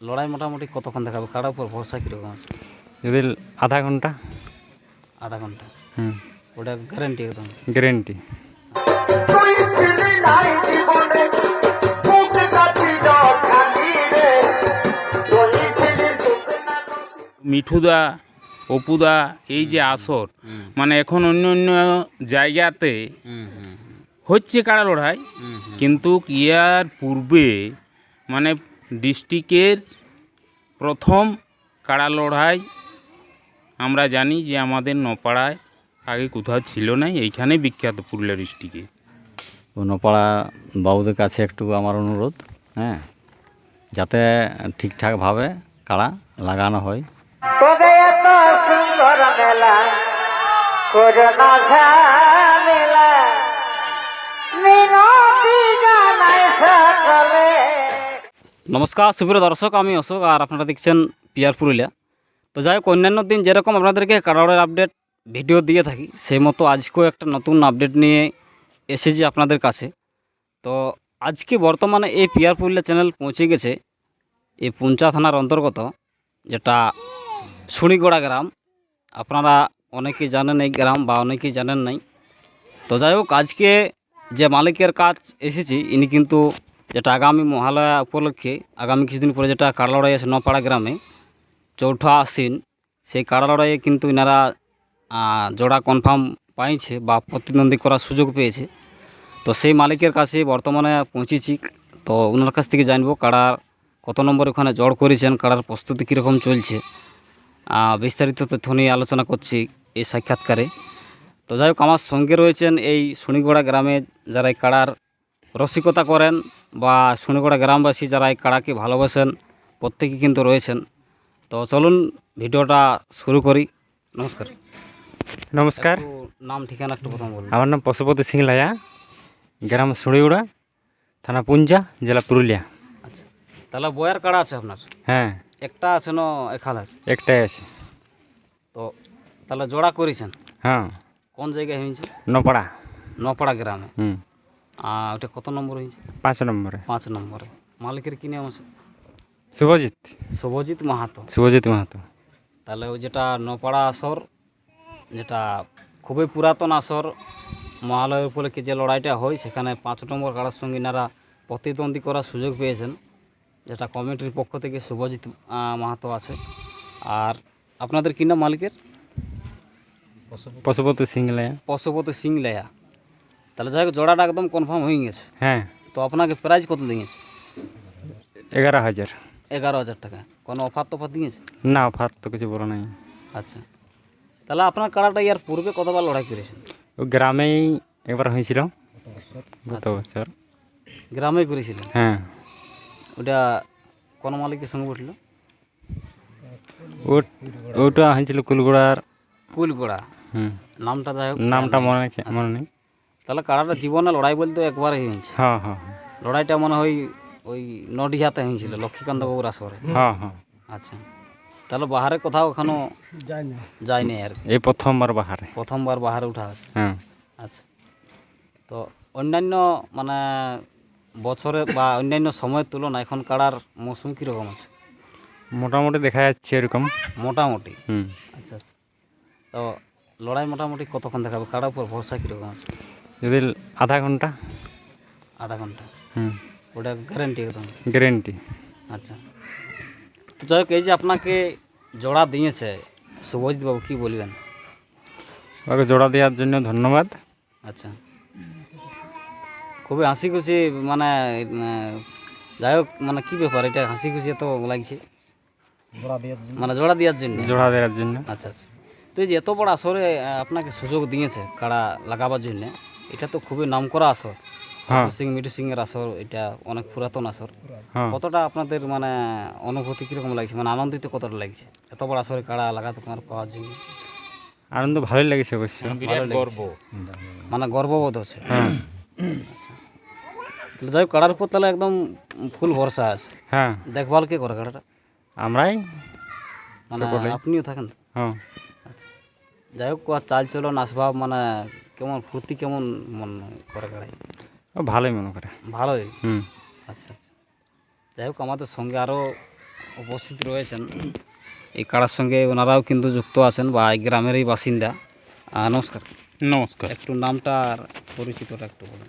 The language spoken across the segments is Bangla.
লড়াই মোটামুটি কতক্ষণ দেখাবে? কারার উপর ভরসা কীরকম আছে? যদি আধা ঘণ্টা। আধা ঘণ্টা? হুম। ওটা গ্যারেন্টি একদম গ্যারেন্টি তুই ছিলি নাই জীবনে বুক কাটিল খালি রে তুই ছিলি সুখে না মিঠুদা অপুদা এই যে আসর মানে এখন অন্য অন্য জায়গাতে হুম হুম হচ্ছে কাড়া লড়াই? কিন্তু ইয়ার পূর্বে মানে ডিস্ট্রিক্টের প্রথম কাড়া লড়াই। আমরা জানি যে আমাদের নপাড়ায় আগে কোথাও ছিল না এইখানে বিখ্যাত পুরুলিয়া ডিস্ট্রিক্টে। নপাড়া বাবুদের কাছে একটু আমার অনুরোধ হ্যাঁ যাতে ঠিকঠাকভাবে কাড়া লাগানো হয়। মিনতি জানাই সকলে। নমস্কার, সুপ্রিয় দর্শক, আমি অশোক আর আপনারা দেখছেন পিয়ার পুরুলিয়া। তো যাই হোক, অন্যান্য দিন যেরকম আপনাদেরকে কারাড়ের আপডেট ভিডিও দিয়ে থাকি, সেই মতো আজকেও একটা নতুন আপডেট নিয়ে এসেছি আপনাদের কাছে। তো আজকে বর্তমানে এই পিয়ার পুরুলিয়া চ্যানেল পৌঁছে গেছে এই পুঞ্চা থানার অন্তর্গত, যেটা সুনিগড়া গ্রাম। আপনারা অনেকেই জানেন এই গ্রাম বা অনেকেই জানেন নাই। তো যাই হোক, আজকে যে মালিকের কাজ এসেছি, ইনি কিন্তু যেটা আগামী মহালয়া উপলক্ষে আগামী কিছুদিন পরে যেটা কাড়া লড়াই আছে নপাড়া গ্রামে চৌঠা আশ্বিন সেই কাড়া লড়াইয়ে কিন্তু আহ, জোড়া কনফার্ম পাইছে বা প্রতিদ্বন্দ্বী করার সুযোগ পেয়েছে। তো সেই মালিকের কাছে বর্তমানে পৌঁছেছি। তো ওনার কাছ থেকে জানব কাড়ার কত নম্বর ওখানে জড় করেছেন কাড়ার প্রস্তুতি কীরকম চলছে। বিস্তারিত তথ্য নিয়ে আলোচনা করছি এই সাক্ষাৎকারে। তো যাই হোক আমার সঙ্গে রয়েছেন এই শনিগড়া গ্রামে যারা এই কাড়ার রসিকতা করেন বা শনিগড়া গ্রামবাসী যারা এই কাড়াকে ভালোবাসেন প্রত্যেকে কিন্তু রয়েছেন। তো চলুন ভিডিওটা শুরু করি। নমস্কার। নমস্কার। নাম ঠিকানা একটু প্রথম বলুন। আমার নাম পশুপতি সিং লাইয়া গ্রাম সুড়িউড়া থানা পুঞ্জা জেলা পুরুলিয়া। আচ্ছা তাহলে বয়ার কাড়া আছে আপনার? হ্যাঁ। একটা আছে না একাল আছে? একটাই আছে। তো তাহলে জোড়া করেছেন? হ্যাঁ। কোন জায়গায় হয়েছে? নপাড়া। নপাড়া গ্রামে। হুম। ওটা কত নম্বর হয়েছে? পাঁচ নম্বরে। পাঁচ নম্বরে। মালিকের কি নাম আছে? শুভজিৎ। শুভজিৎ মাহাতো। শুভজিৎ মাহাতো। তাহলে ওই যেটা নপাড়া আসর যেটা খুবই পুরাতন আসর মহালয়ের উপলক্ষে যে লড়াইটা হয় সেখানে পাঁচ নম্বর কাড়ার সঙ্গে এনারা প্রতিদ্বন্দ্বী করার সুযোগ পেয়েছেন। যেটা কমিটির পক্ষ থেকে শুভজিৎ মাহাতো আছে। আর আপনাদের কি নাম মালিকের? পশুপতি সিং লাইয়া পশুপতি সিং লেয়া তাহলে যাই হোক জোড়াটা একদম কনফার্ম হয়ে গেছে। হ্যাঁ। তো আপনাকে প্রাইজ কত দিয়েছে এগারো হাজার। এগারো হাজার টাকা। কোনো অফার তফার দিয়েছে না অফার তো কিছু বলো নাই। আচ্ছা। তাহলে আপনার কাড়াটা ইয়ার পূর্বে কতবার লড়াই করেছেন? ও গ্রামেই একবার হয়েছিল। গত বছর। গ্রামে করেছিলেন? হ্যাঁ। ওটা কোন মালিকের সঙ্গে উঠল? ওটা হয়েছিল কুলগুড়ার। কুলগোড়া। হুম। নামটা যাই হোক। নামটা মনে আছে মনে নেই। তাহলে কাড়াটা জীবনে লড়াই বলতে একবারই হয়েছে হ্যাঁ হ্যাঁ হ্যাঁ। লড়াইটা মনে হয় ওই নডিহাতে হয়েছিল লক্ষ্মীকান্ত বাবুর আসরে হ্যাঁ হ্যাঁ। আচ্ছা। তাহলে বাহারে কোথাও এখনও যায়নি। আর কি। এই প্রথমবার বাহারে। প্রথমবার বাহারে উঠা আছে। হ্যাঁ। আচ্ছা। তো অন্যান্য মানে বছরে বা অন্যান্য সময়ের তুলনায় এখন কাড়ার মৌসুম কীরকম আছে? মোটামুটি দেখা যাচ্ছে এরকম। মোটামুটি? হুম। আচ্ছা আচ্ছা। তো লড়াই মোটামুটি কতক্ষণ দেখাবে? কাড়ার উপর ভরসা কীরকম আছে? যদি আধা ঘণ্টা? আধা ঘণ্টা। হুম। ওটা গ্যারেন্টি একদম গ্যারেন্টি আচ্ছা। তো যাই হোক এই যে আপনাকে জোড়া দিয়েছে শুভজিৎ বাবু কী বলবেন? ওকে জোড়া দেওয়ার জন্য ধন্যবাদ। আচ্ছা। খুবই হাসি খুশি মানে যাই হোক মানে কী ব্যাপার এটা হাসি খুশি তো লাগছে। মানে জোড়া দেওয়ার জন্য? জোড়া দেওয়ার জন্য। আচ্ছা আচ্ছা। তো এই যে এত বড় আসরে আপনাকে সুযোগ দিয়েছে কাড়া লাগাবার জন্য। এটা তো খুবই নামকরা আসর। হ্যাঁ। সিং মিঠু সিং এর আসর এটা অনেক পুরাতন আসর। হ্যাঁ। কতটা আপনাদের মানে অনুভূতি কীরকম লাগছে? মানে আনন্দিত কতটা লাগছে? এত বড় আসরে কাড়া লাগাতে তোমার পাওয়ার জন্য? আনন্দ ভালোই লেগেছে অবশ্য ভালো লেগেছে। মানে গর্ববোধ হচ্ছে। হ্যাঁ। আচ্ছা। তাহলে যাই হোক কাড়ার উপর তাহলে একদম ফুল ভরসা আছে। হ্যাঁ। দেখভাল কে করে কাড়াটা আমরাই মানে আপনিও থাকেন হ্যাঁ। আচ্ছা। যাই হোক আর চাল চলন আসবাব মানে কেমন ফুর্তি কেমন মন করে কাড়াই ও ভালোই মনে করে। ভালোই? হুম। আচ্ছা আচ্ছা। যাই হোক আমাদের সঙ্গে আরও উপস্থিত রয়েছেন। এই কাড়ার সঙ্গে ওনারাও কিন্তু যুক্ত আছেন বা এই গ্রামেরই বাসিন্দা। নমস্কার। নমস্কার। একটু নামটা আর পরিচিতটা একটু বলুন।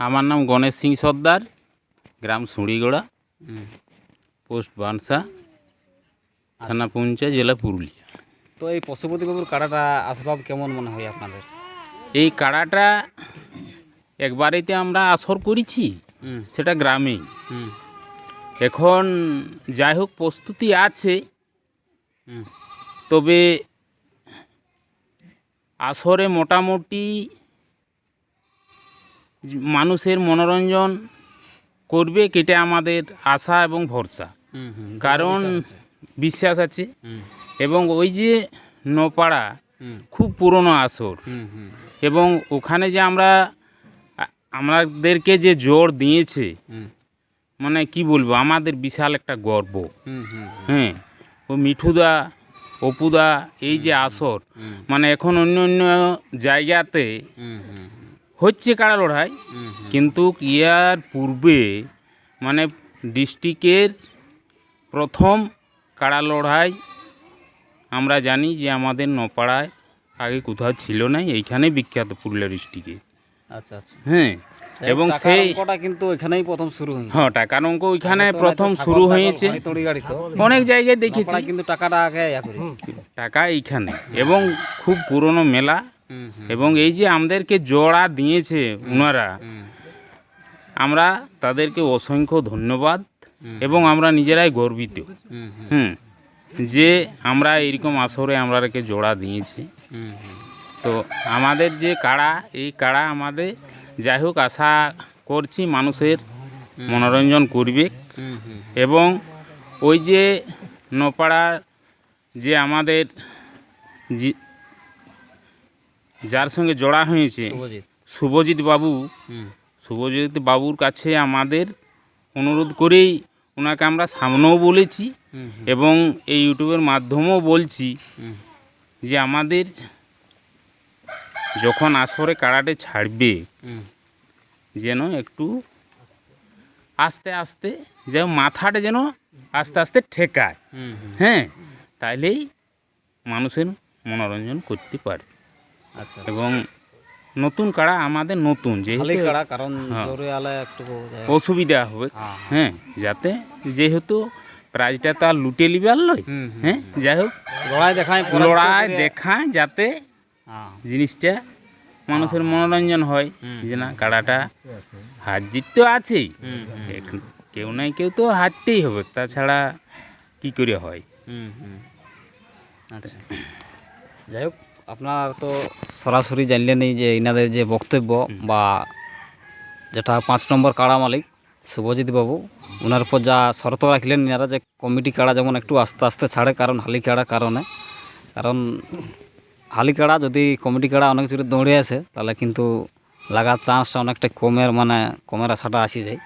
আমার নাম গণেশ সিং সর্দার গ্রাম সুড়িগোড়া পোস্ট বানসা থানা পুঞ্চা জেলা পুরুলিয়া। তো এই পশুপতিবাবুর কাড়াটা আসবাব কেমন মনে হয় আপনাদের? এই কাড়াটা একবারেতে আমরা আসর করেছি সেটা গ্রামে। এখন যাই হোক প্রস্তুতি আছে। তবে আসরে মোটামুটি মানুষের মনোরঞ্জন করবে কেটে আমাদের আশা এবং ভরসা। কারণ বিশ্বাস আছে এবং ওই যে নপাড়া খুব পুরনো আসর। এবং ওখানে যে আমরা আমাদেরকে যে জোর দিয়েছে মানে কি বলব আমাদের বিশাল একটা গর্ব। হ্যাঁ ও মিঠুদা অপুদা এই যে আসর মানে এখন অন্য অন্য জায়গাতে হচ্ছে কাড়া লড়াই? কিন্তু ইয়ার পূর্বে মানে ডিস্ট্রিক্টের প্রথম কাড়া লড়াই আমরা জানি যে আমাদের নপাড়ায় আগে কোথাও ছিল না এইখানে বিখ্যাত পুরুলিয়া ডিস্ট্রিক্টে আচ্ছা আচ্ছা। হ্যাঁ এবং সেই কিন্তু এখানেই প্রথম শুরু হয়েছে। হ্যাঁ টাকার অঙ্ক ওইখানে প্রথম শুরু হয়েছে। অনেক জায়গায় দেখেছি। কিন্তু টাকাটা আগে টাকা এইখানে। এবং খুব পুরনো মেলা। এবং এই যে আমাদেরকে জোড়া দিয়েছে ওনারা আমরা তাদেরকে অসংখ্য ধন্যবাদ। এবং আমরা নিজেরাই গর্বিত। হুম যে আমরা এরকম আসরে আমরাকে জোড়া দিয়েছি। তো আমাদের যে কাড়া এই কাড়া আমাদের যাই হোক আশা করছি মানুষের মনোরঞ্জন করবে। এবং ওই যে নপাড়া যে আমাদের যার সঙ্গে জড়া হয়েছে শুভজিৎ। বাবু শুভজিৎ বাবুর কাছে আমাদের অনুরোধ করেই ওনাকে আমরা সামনেও বলেছি এবং এই ইউটিউবের মাধ্যমেও বলছি যে আমাদের যখন আসরে কাড়াটে ছাড়বে যেন একটু আস্তে আস্তে যেন মাথাটা যেন আস্তে আস্তে ঠেকায়। হ্যাঁ তাইলেই মানুষের মনোরঞ্জন করতে পারে। আচ্ছা। এবং নতুন কাড়া আমাদের নতুন যেহেতু কারণ হ্যাঁ। অসুবিধা হবে। হ্যাঁ। হ্যাঁ যাতে যেহেতু প্রাইজটা তো আর লুটে লিবার লয় হুম, হ্যাঁ যাই হোক। লড়াই দেখায় লড়াই দেখায় যাতে হ্যাঁ। জিনিসটা মানুষের মনোরঞ্জন হয়। যে না কাড়াটা হার জিত তো আছেই। কেউ নাই কেউ তো হারতেই হবে। তাছাড়া কি করে হয়? আচ্ছা। যাই হোক আপনার তো সরাসরি জানলেনই যে এনাদের যে বক্তব্য বা যেটা পাঁচ নম্বর কাড়া মালিক শুভজিৎ বাবু। ওনার উপর যা শর্ত রাখলেন ইনারা যে কমিটি কাড়া যেমন একটু আস্তে আস্তে ছাড়ে কারণ হালি কাড়ার কারণে। কারণ হালি কাড়া যদি কমিটি কাড়া অনেক দূরে দৌড়ে আসে তাহলে কিন্তু লাগার চান্সটা অনেকটা কমের মানে কমের আশাটা আসি যায়।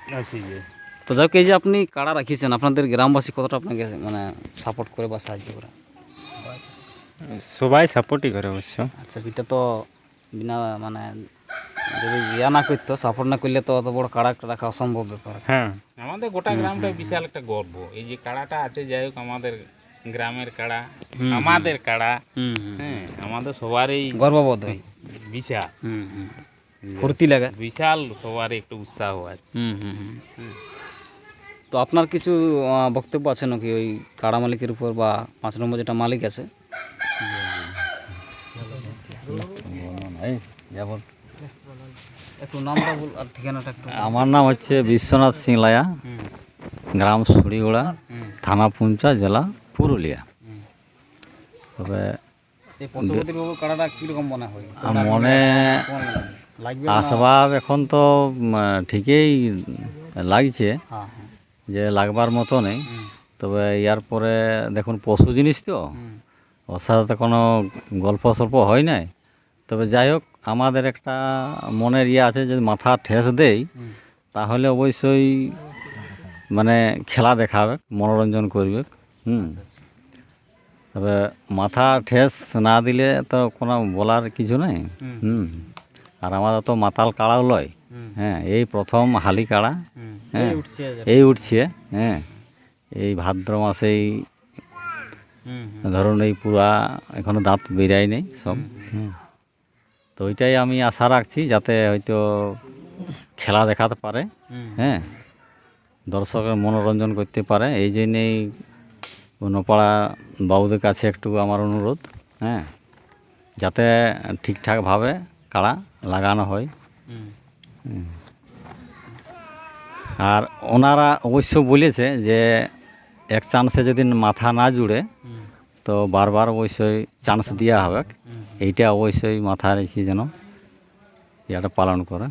তো যাই এই যে আপনি কাড়া রাখিয়েছেন আপনাদের গ্রামবাসী কতটা আপনাকে মানে সাপোর্ট করে বা সাহায্য করে? সবাই সাপোর্টই করে অবশ্য। আচ্ছা এটা তো বিনা মানে যদি ইয়া না করতো সাপোর্ট না করলে তো অত বড় কাড়া রাখা অসম্ভব ব্যাপার। হ্যাঁ। আমাদের গোটা গ্রামটা বিশাল একটা গর্ব। এই যে কাড়াটা আছে যাই হোক আমাদের গ্রামের কাড়া আমাদের কাড়া হুম হুম। হ্যাঁ আমাদের সবারই গর্ববোধ হয় বিশাল। হুম হুম। ফুর্তি লাগে। বিশাল সবারই একটু উৎসাহ আছে। হুম হুম হুম। তো আপনার কিছু বক্তব্য আছে নাকি ওই কাড়া মালিকের উপর বা পাঁচ নম্বর যেটা মালিক আছে? যেমন একটু নামটা বল আর ঠিকানাটা একটু আমার নাম হচ্ছে বিশ্বনাথ সিং লায়া গ্রাম সুড়িগোড়া থানা পুঞ্চা জেলা পুরুলিয়া। তবে মনে আসবাব এখন তো ঠিকই লাগছে হ্যাঁ হ্যাঁ। যে লাগবার মতো নেই। তবে ইয়ার পরে দেখুন পশু জিনিস তো ওর সাথে তো কোনো গল্প সল্প হয় নাই। তবে যাই হোক আমাদের একটা মনের ইয়ে আছে যদি মাথা ঠেস দেই তাহলে অবশ্যই মানে খেলা দেখাবে মনোরঞ্জন করবে। হুম। তবে মাথা ঠেস না দিলে তো কোনো বলার কিছু নেই। হুম। আর আমাদের তো মাতাল কাড়াও লয়। হ্যাঁ এই প্রথম হালি কাড়া। হ্যাঁ এই উঠছে এই উঠছে হ্যাঁ। এই ভাদ্র মাসেই ধরুন এই পুরা এখনও দাঁত বেরাই নেই সব। হুম। তো ওইটাই আমি আশা রাখছি যাতে হয়তো খেলা দেখাতে পারে। হ্যাঁ? দর্শকের মনোরঞ্জন করতে পারে। এই জন্যেই নপাড়া বাবুদের কাছে একটু আমার অনুরোধ। হ্যাঁ? যাতে ঠিকঠাকভাবে কাড়া লাগানো হয়। আর ওনারা অবশ্য বলেছে যে এক চান্সে যদি মাথা না জুড়ে তো বারবার অবশ্যই চান্স দেওয়া হবে। এইটা অবশ্যই মাথায় রেখে যেন এটা পালন করে।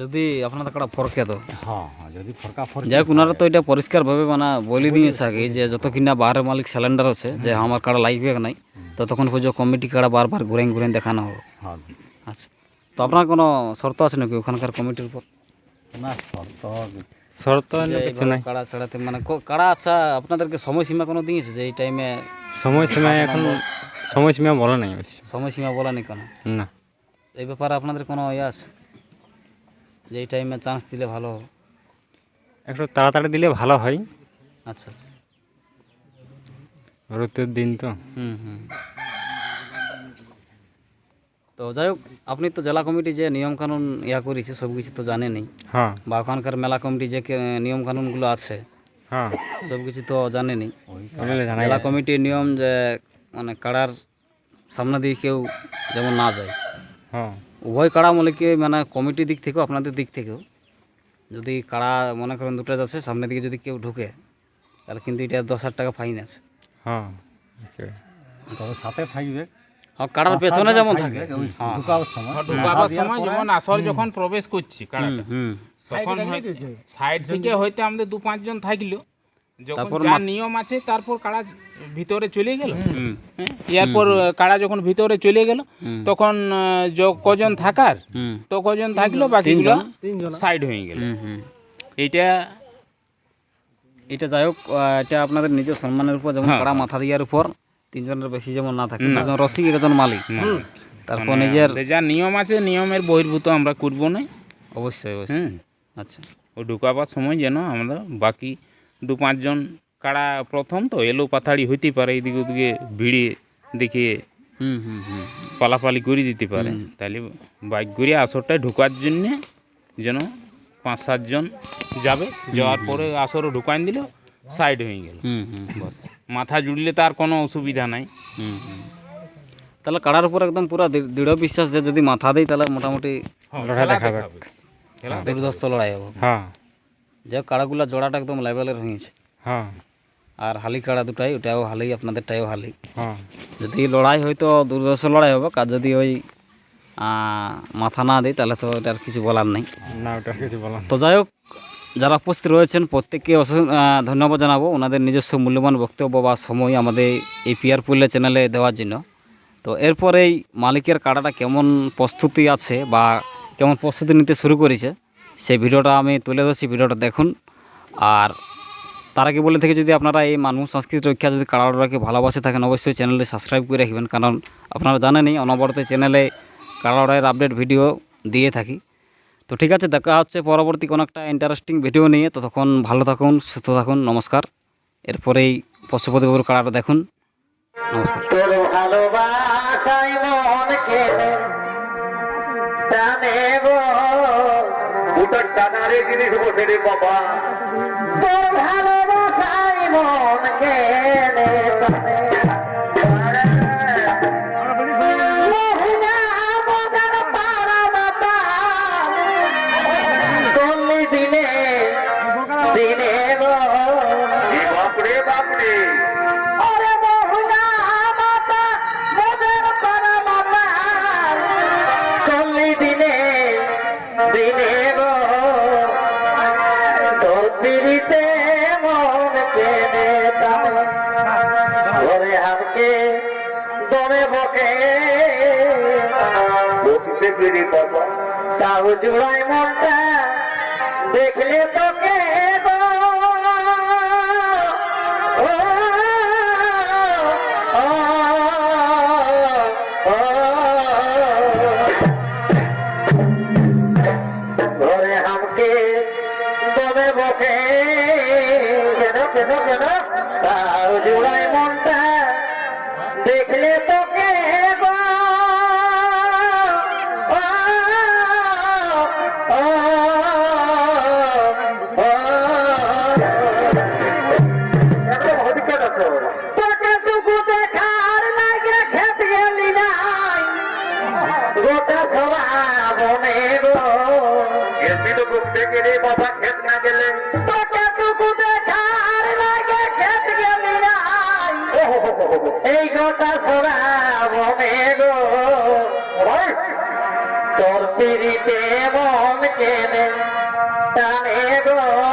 যদি আপনাদের কাটা ফরকে তো? হ্যাঁ হ্যাঁ যদি ফরকা ফর যাই ওনারা তো এটা পরিষ্কারভাবে মানে বলে দিয়েছে আগে যে যত কিনা বাহারের মালিক সিলিন্ডার আছে যে আমার কাড়া লাগবে নাই ততক্ষণ পর্যন্ত কমিটি কাড়া বারবার ঘুরে ঘুরে দেখানো হবে। হ্যাঁ। আচ্ছা। তো আপনার কোনো শর্ত আছে নাকি ওখানকার কমিটির উপর? না শর্ত শর্ত কিছু নাই। কাড়া ছাড়াতে মানে কাড়া আচ্ছা আপনাদেরকে সময়সীমা কোনো দিয়েছে যে এই টাইমে সময়সীমা এখন সময়সীমা বলা নাই সময়সীমা বলা নেই কেন? না। এই ব্যাপারে আপনাদের কোনো ইয়ে আছে? যে এই টাইমে চান্স দিলে ভালো একটু তাড়াতাড়ি দিলে ভালো হয়। আচ্ছা আচ্ছা। রোদের দিন তো। হুম হুম। তো যাই হোক আপনি তো জেলা কমিটি যে নিয়মকানুন ইয়া করেছে সব কিছু তো জানেনই। হ্যাঁ। বা ওখানকার মেলা কমিটি যে কে- নিয়মকানুনগুলো আছে হ্যাঁ। সব কিছু তো জানাই জেলা কমিটির নিয়ম যে মানে কাড়ার সামনে দিয়ে কেউ যেমন না যায়। হ্যাঁ। উভয় কাড়া মালিককে মানে কমিটির দিক থেকেও আপনাদের দিক থেকেও যদি কাড়া মনে করেন দুটো যাচ্ছে সামনের দিকে যদি কেউ ঢুকে তাহলে কিন্তু এটা দশ হাজার টাকা ফাইন আছে। হ্যাঁ তবে সাথে থাকবে। হ্যাঁ কাড়ার পেছনে যেমন থাকে হ্যাঁ ঢুকাবার সময় ঢুকাবার সময় যেমন আসর যখন প্রবেশ করছি কাড়াটা তখন সাইড থেকে হয়তো আমাদের দু পাঁচজন থাকল যখন তারপর যা নিয়ম আছে তারপর কাড়া ভিতরে চলে গেল হ্যাঁ, এরপর কাড়া যখন ভিতরে চলে গেল তখন য- কজন থাকার হুম তো কজন থাকল বাকিগুলো সাইড হয়ে গেল এইটা এটা যাই হোক এটা আপনাদের নিজের সম্মানের উপর যেমন কাড়া মাথা দিয়ার উপর। তিনজনের বেশি যেমন না থাকে দুজন রসিক একজন মালিক। তারপর নিজের আমাদের যা নিয়ম আছে নিয়মের বহির্ভূত আমরা করব না। অবশ্যই অবশ্যই। আচ্ছা। ও ঢুকাবার সময় যেন আমরা বাকি দু পাঁচজন কাড়া প্রথম তো এলো পাথাড়ি হইতে পারে এদিকে ওদিকে ভিড়ে দেখে হুম হুম হুম। পালাপালি করে দিতে পারে। তাহলে বাইক করে আসরটায় ঢোকার জন্যে যেন পাঁচ সাতজন যাবে। যাওয়ার পরে আসরও ঢুকান দিল। সাইড হয়ে গেল। হুম হুম বস। মাথা জুড়লে তো আর কোনো অসুবিধা নাই। হুম হুম। তাহলে কাড়ার উপর একদম পুরো দৃঢ়- বিশ্বাস যে যদি মাথা দেয় তাহলে মোটামুটি লড়াই দেখাবে দুর্ধস্ত লড়াই হবে। হ্যাঁ। যে কাড়াগুলা জোড়াটা একদম লেভেলের হয়েছে। হ্যাঁ। আর হালি কাড়া দুটাই ওটাও হালি আপনাদেরটাও হালি। হ্যাঁ। যদি লড়াই হয় তো দুর্ধর্ষ লড়াই হবে। আর যদি ওই মাথা না দেয় তাহলে তো এটার কিছু বলার নেই। না ওটা কিছু বলা তো যাই হোক যারা উপস্থিত রয়েছেন, প্রত্যেককে ধন্যবাদ জানাব। ওনাদের নিজস্ব মূল্যবান বক্তব্য বা সময় আমাদের এই পিয়ার পুলে চ্যানেলে দেওয়ার জন্য। তো এরপরেই মালিকের কাড়াটা কেমন প্রস্তুতি আছে বা কেমন প্রস্তুতি নিতে শুরু করেছে, সেই ভিডিওটা আমি তুলে ধরছি। ভিডিওটা দেখুন। আর তার আগে বলে থেকে, যদি আপনারা এই মানুষ সংস্কৃতি রক্ষা যদি কাড়াড়াকে ভালোবাসে থাকেন, অবশ্যই চ্যানেলটি সাবস্ক্রাইব করে রাখবেন। কারণ আপনারা জানেনই, অনবরত চ্যানেলে কাড়াড়ার আপডেট ভিডিও দিয়ে থাকি। তো ঠিক আছে, দেখা হচ্ছে পরবর্তী কোনো একটা ইন্টারেস্টিং ভিডিও নিয়ে। ততক্ষণ ভালো থাকুন, সুস্থ থাকুন, নমস্কার। এরপরেই পশুপতি বাবুর কাড়াটা দেখুন। নমস্কার। পেরে বাবা। তাও জোড়ায় মনটা দেখলে তোকে তোর পিড়িতে মন কেনে টানে গো।